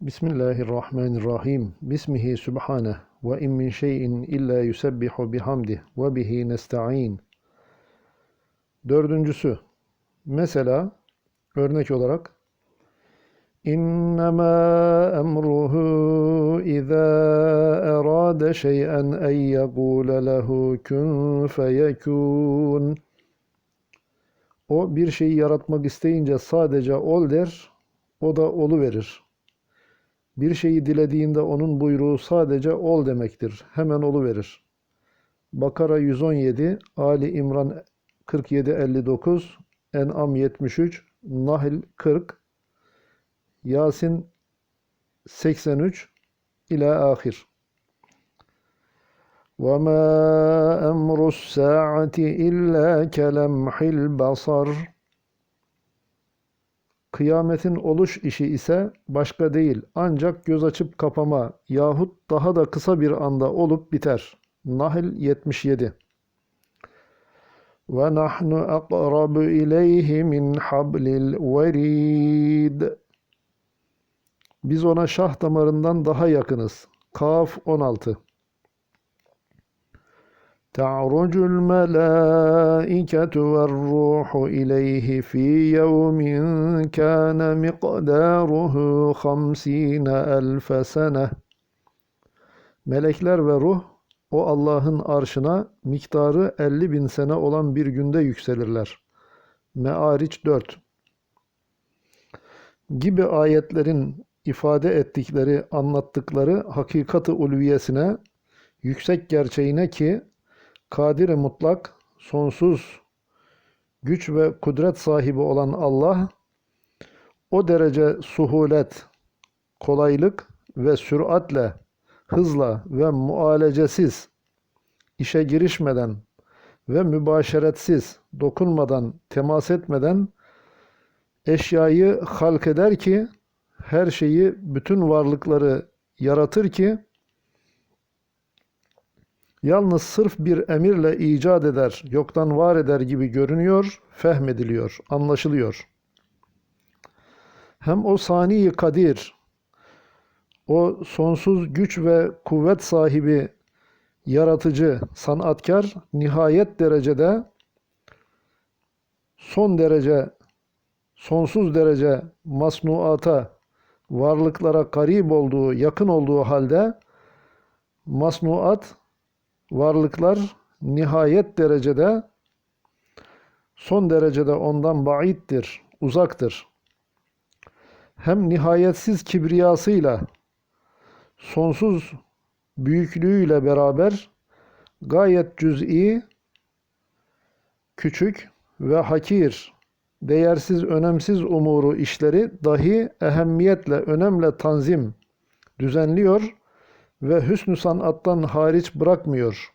Bismillahirrahmanirrahim. Bismihi subhaneh ve in min şeyin illa yusebbihu bihamdih ve bihi nesta'in. Dördüncüsü. Mesela örnek olarak İnnemâ emruhu izâ erâde şey'en en yegûle lehu kun feyekûn. O bir şeyi yaratmak isteyince sadece ol der, o da olu verir. Bir şeyi dilediğinde onun buyruğu sadece ol demektir. Hemen olu verir. Bakara 117, Ali İmran 47-59, En'am 73, Nahl 40, Yasin 83 ila ahir. وَمَا أَمْرُ السَّاعَةِ إِلَّا كَلَمْحِ الْبَصَرِ Kıyametin oluş işi ise başka değil ancak göz açıp kapama yahut daha da kısa bir anda olup biter. Nahl 77 Ve nahnu aqrabu ileyhi min hablil verid Biz ona şah damarından daha yakınız. Kaf 16 تعرج الملائكة والروح إليه في يوم كان مقداره خمسين ألف سنة Melekler ve ruh o Allah'ın arşına miktarı 50 bin sene olan bir günde yükselirler. Me'ariç 4 gibi ayetlerin ifade ettikleri, anlattıkları hakikati ulviyesine, yüksek gerçeğine ki kadir mutlak, sonsuz güç ve kudret sahibi olan Allah, o derece suhulet, kolaylık ve süratle, hızla ve mualecesiz, işe girişmeden ve mübaşeretsiz, dokunmadan, temas etmeden eşyayı halk eder ki, her şeyi, bütün varlıkları yaratır ki, yalnız sırf bir emirle icat eder, yoktan var eder gibi görünüyor, fehmediliyor, anlaşılıyor. Hem o sani kadir, o sonsuz güç ve kuvvet sahibi, yaratıcı, sanatkar nihayet derecede, son derece, sonsuz derece masnuata, varlıklara karib olduğu, yakın olduğu halde masnuat varlıklar nihayet derecede son derecede ondan baittir, uzaktır. Hem nihayetsiz kibriyasıyla sonsuz büyüklüğüyle beraber gayet cüz'i, küçük ve hakir, değersiz, önemsiz umuru işleri dahi ehemmiyetle, önemle tanzim, düzenliyor ve hüsnü sanattan hariç bırakmıyor.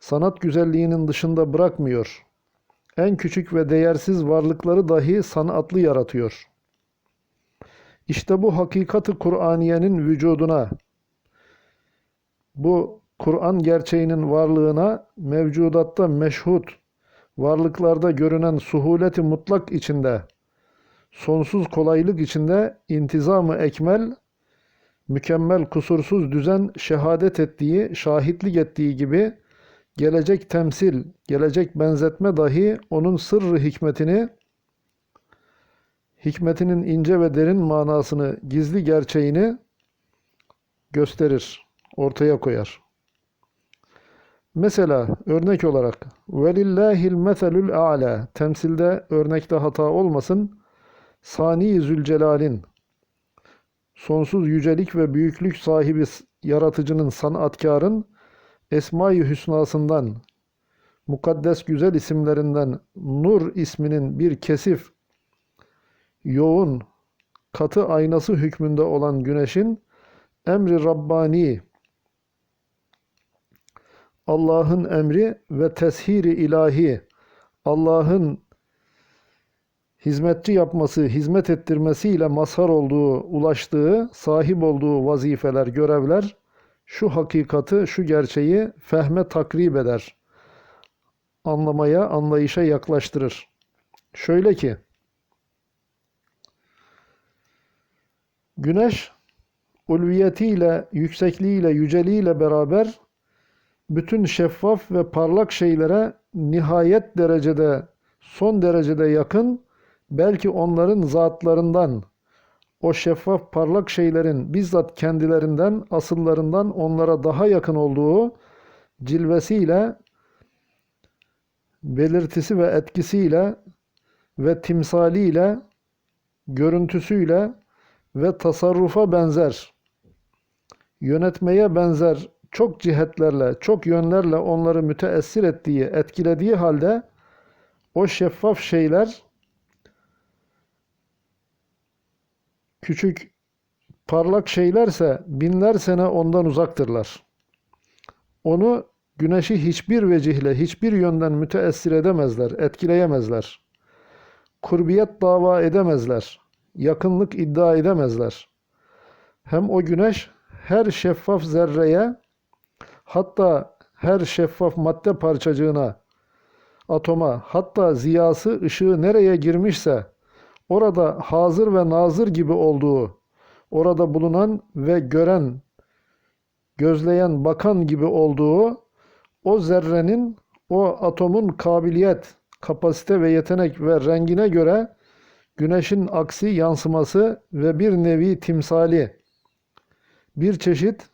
Sanat güzelliğinin dışında bırakmıyor. En küçük ve değersiz varlıkları dahi sanatlı yaratıyor. İşte bu hakikati Kur'aniyenin vücuduna, bu Kur'an gerçeğinin varlığına mevcudatta meşhut, varlıklarda görünen suhuleti mutlak içinde, sonsuz kolaylık içinde intizamı ekmel mükemmel kusursuz düzen şehadet ettiği, şahitlik ettiği gibi gelecek temsil, gelecek benzetme dahi onun sırrı hikmetini, hikmetinin ince ve derin manasını, gizli gerçeğini gösterir, ortaya koyar. Mesela örnek olarak velillahil meselül a'la temsilde örnekte hata olmasın. Sani Zülcelal'in sonsuz yücelik ve büyüklük sahibi yaratıcının sanatkarın Esma-i Hüsnasından mukaddes güzel isimlerinden Nur isminin bir kesif yoğun katı aynası hükmünde olan güneşin emri Rabbani Allah'ın emri ve teshiri ilahi Allah'ın hizmetçi yapması, hizmet ettirmesiyle mazhar olduğu, ulaştığı, sahip olduğu vazifeler, görevler şu hakikati, şu gerçeği fehme takrib eder. Anlamaya, anlayışa yaklaştırır. Şöyle ki, Güneş ulviyetiyle, yüksekliğiyle, yüceliğiyle beraber bütün şeffaf ve parlak şeylere nihayet derecede, son derecede yakın, belki onların zatlarından, o şeffaf parlak şeylerin bizzat kendilerinden, asıllarından onlara daha yakın olduğu cilvesiyle, belirtisi ve etkisiyle ve timsaliyle, görüntüsüyle ve tasarrufa benzer, yönetmeye benzer çok cihetlerle, çok yönlerle onları müteessir ettiği, etkilediği halde o şeffaf şeyler küçük parlak şeylerse binler sene ondan uzaktırlar. Onu güneşi hiçbir vecihle, hiçbir yönden müteessir edemezler, etkileyemezler. Kurbiyet dava edemezler. Yakınlık iddia edemezler. Hem o güneş her şeffaf zerreye hatta her şeffaf madde parçacığına, atoma, hatta ziyası ışığı nereye girmişse orada hazır ve nazır gibi olduğu, orada bulunan ve gören, gözleyen, bakan gibi olduğu o zerrenin, o atomun kabiliyet, kapasite ve yetenek ve rengine göre güneşin aksi yansıması ve bir nevi timsali, bir çeşit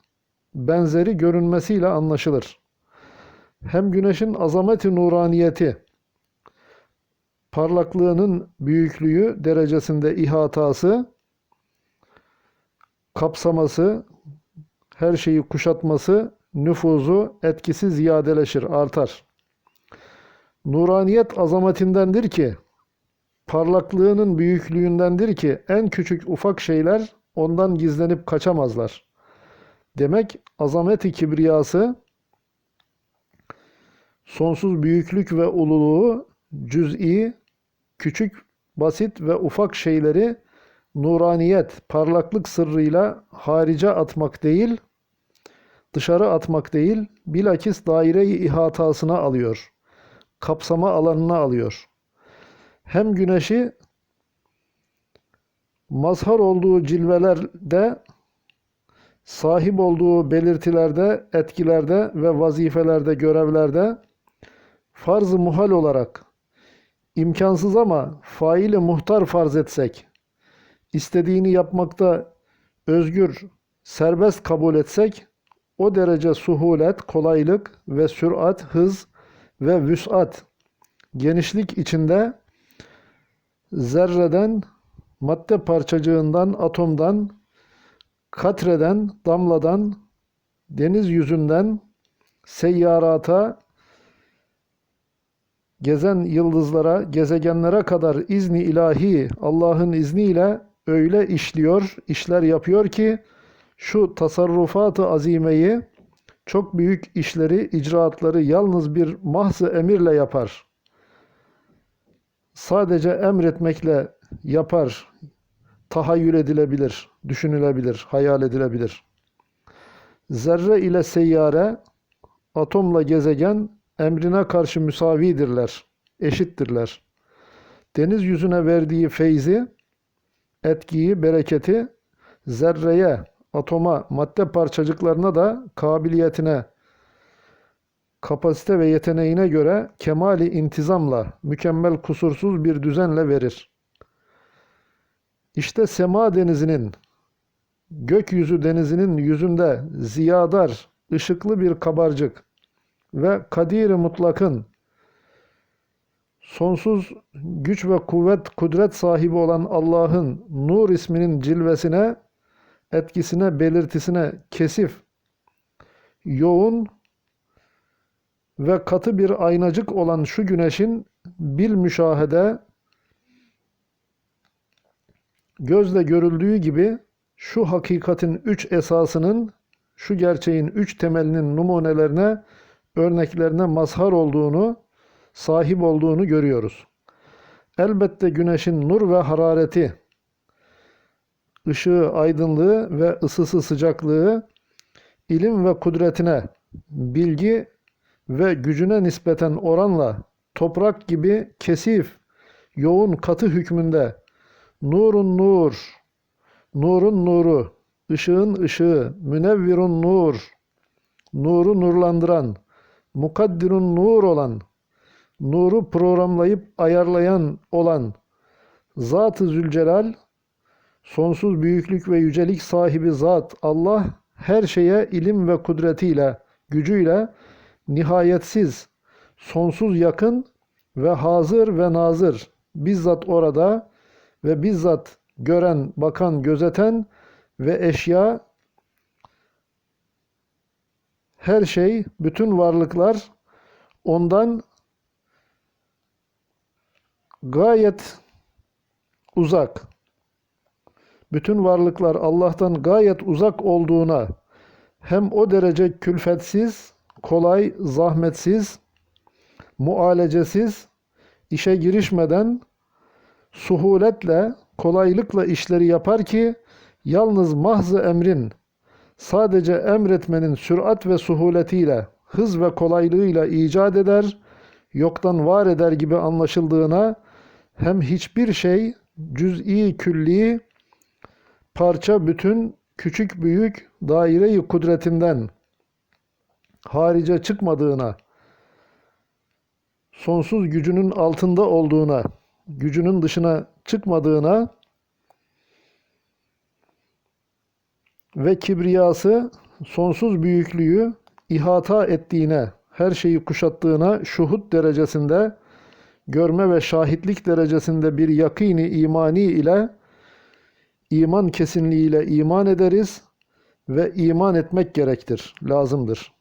benzeri görünmesiyle anlaşılır. Hem güneşin azameti nuraniyeti, parlaklığının büyüklüğü derecesinde ihatası, kapsaması, her şeyi kuşatması, nüfuzu, etkisi ziyadeleşir, artar. Nuraniyet azametindendir ki, parlaklığının büyüklüğündendir ki en küçük ufak şeyler ondan gizlenip kaçamazlar. Demek azameti kibriyası, sonsuz büyüklük ve ululuğu cüz'i, küçük, basit ve ufak şeyleri nuraniyet, parlaklık sırrıyla harice atmak değil, dışarı atmak değil, bilakis daire-i ihatasına alıyor. Kapsama alanına alıyor. Hem güneşi mazhar olduğu cilvelerde, sahip olduğu belirtilerde, etkilerde ve vazifelerde, görevlerde farz-ı muhal olarak imkansız ama faili muhtar farz etsek, istediğini yapmakta özgür, serbest kabul etsek, o derece suhulet, kolaylık ve sürat, hız ve vüsat, genişlik içinde zerreden, madde parçacığından, atomdan, katreden, damladan, deniz yüzünden, seyyarata, gezen yıldızlara, gezegenlere kadar izni ilahi, Allah'ın izniyle öyle işliyor, işler yapıyor ki şu tasarrufatı azimeyi, çok büyük işleri, icraatları yalnız bir mahzı emirle yapar. Sadece emretmekle yapar, tahayyül edilebilir, düşünülebilir, hayal edilebilir. Zerre ile seyyare, atomla gezegen emrine karşı müsavidirler, eşittirler. Deniz yüzüne verdiği feyzi, etkiyi, bereketi zerreye, atoma, madde parçacıklarına da kabiliyetine, kapasite ve yeteneğine göre kemali intizamla, mükemmel kusursuz bir düzenle verir. İşte sema denizinin, gökyüzü denizinin yüzünde ziyadar, ışıklı bir kabarcık ve kadir mutlakın, sonsuz güç ve kuvvet, kudret sahibi olan Allah'ın nur isminin cilvesine, etkisine, belirtisine kesif, yoğun ve katı bir aynacık olan şu güneşin bil müşahede gözle görüldüğü gibi şu hakikatin üç esasının, şu gerçeğin üç temelinin numunelerine, örneklerine mazhar olduğunu, sahip olduğunu görüyoruz. Elbette güneşin nur ve harareti, ışığı, aydınlığı ve ısısı, sıcaklığı, ilim ve kudretine, bilgi ve gücüne nispeten oranla toprak gibi kesif, yoğun katı hükmünde nurun nur, Nurun nuru, ışığın ışığı, münevvirun nur, nuru nurlandıran, mukaddirun nur olan, nuru programlayıp ayarlayan olan, Zat-ı Zülcelal, sonsuz büyüklük ve yücelik sahibi zat Allah her şeye ilim ve kudretiyle, gücüyle nihayetsiz, sonsuz yakın ve hazır ve nazır bizzat orada ve bizzat gören, bakan, gözeten ve eşya her şey, bütün varlıklar ondan gayet uzak. Bütün varlıklar Allah'tan gayet uzak olduğuna hem o derece külfetsiz, kolay, zahmetsiz, mualecesiz, işe girişmeden suhuletle, kolaylıkla işleri yapar ki yalnız mahzı emrin, sadece emretmenin sürat ve suhuletiyle, hız ve kolaylığıyla icat eder, yoktan var eder gibi anlaşıldığına hem hiçbir şey cüz'i külli, parça bütün, küçük büyük daire-i kudretinden harice çıkmadığına, sonsuz gücünün altında olduğuna, gücünün dışına çıkmadığına ve kibriyası sonsuz büyüklüğü ihata ettiğine, her şeyi kuşattığına şuhut derecesinde, görme ve şahitlik derecesinde bir yakini imani ile iman kesinliğiyle iman ederiz ve iman etmek gerektir, lazımdır.